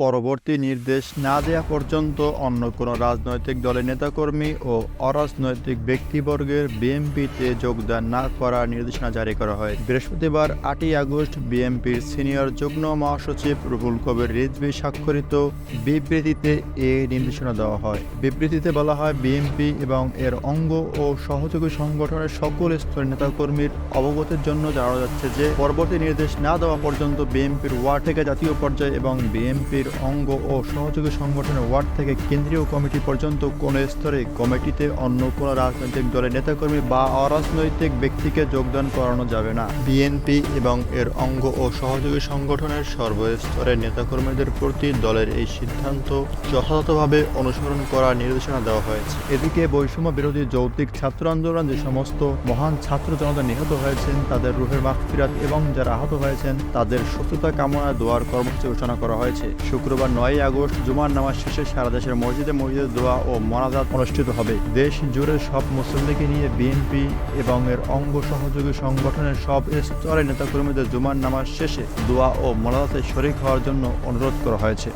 পরবর্তী নির্দেশ না দেওয়া পর্যন্ত অন্য কোনো রাজনৈতিক দলের নেতাকর্মী ও অরাজনৈতিক ব্যক্তিবর্গের বিএনপিতে যোগদান না করার নির্দেশনা জারি করা হয়। বৃহস্পতিবার আটই আগস্ট বিএনপির সিনিয়র যুগ্ম মহাসচিব রুহুল কবির রিজভি স্বাক্ষরিত বিবৃতিতে এ নির্দেশনা দেওয়া হয়। বিবৃতিতে বলা হয়, বিএনপি এবং এর অঙ্গ ও সহযোগী সংগঠনের সকল স্তরের নেতাকর্মীর অবগতির জন্য জানা যাচ্ছে যে, পরবর্তী নির্দেশ না দেওয়া পর্যন্ত বিএনপির ওয়ার্ড থেকে জাতীয় পর্যায়ে এবং বিএনপির অঙ্গ ও সহযোগী সংগঠনের ওয়ার্ড থেকে কেন্দ্রীয় কমিটি পর্যন্ত কোন স্তরে কমিটিতে অন্য কোনো রাজনৈতিক দলের নেতাকর্মী বা অরাজনৈতিক ব্যক্তিকে যোগদান করানো যাবে না। বিএনপি এবং এর অঙ্গ ও সহযোগী সংগঠনের সর্বস্তরের নেতাকর্মীদের প্রতি দলের এই সিদ্ধান্ত যথাযথভাবে অনুসরণ করার নির্দেশনা দেওয়া হয়েছে। এদিকে বৈষম্য বিরোধী যৌক্তিক ছাত্র আন্দোলন যে সমস্ত মহান ছাত্র জনতা নিহত হয়েছেন, তাদের রুহের মাগফিরাত এবং যারা আহত হয়েছেন, তাদের সুস্থতা কামনায় দোয়ার কর্মসূচি ঘোষণা করা হয়েছে। শুক্রবার নয় আগস্ট জুমার নামাজ শেষে সারা দেশের মসজিদে মসজিদে দোয়া ও মনাজাত অনুষ্ঠিত হবে। দেশ জুড়ে সব মুসলিমকে নিয়ে বিএনপি এবং এর অঙ্গ সহযোগী সংগঠনের সব স্তরের নেতাকর্মীদের জুমার নামাজ শেষে দোয়া ও মনাজাতে শরিক হওয়ার জন্য অনুরোধ করা হয়েছে।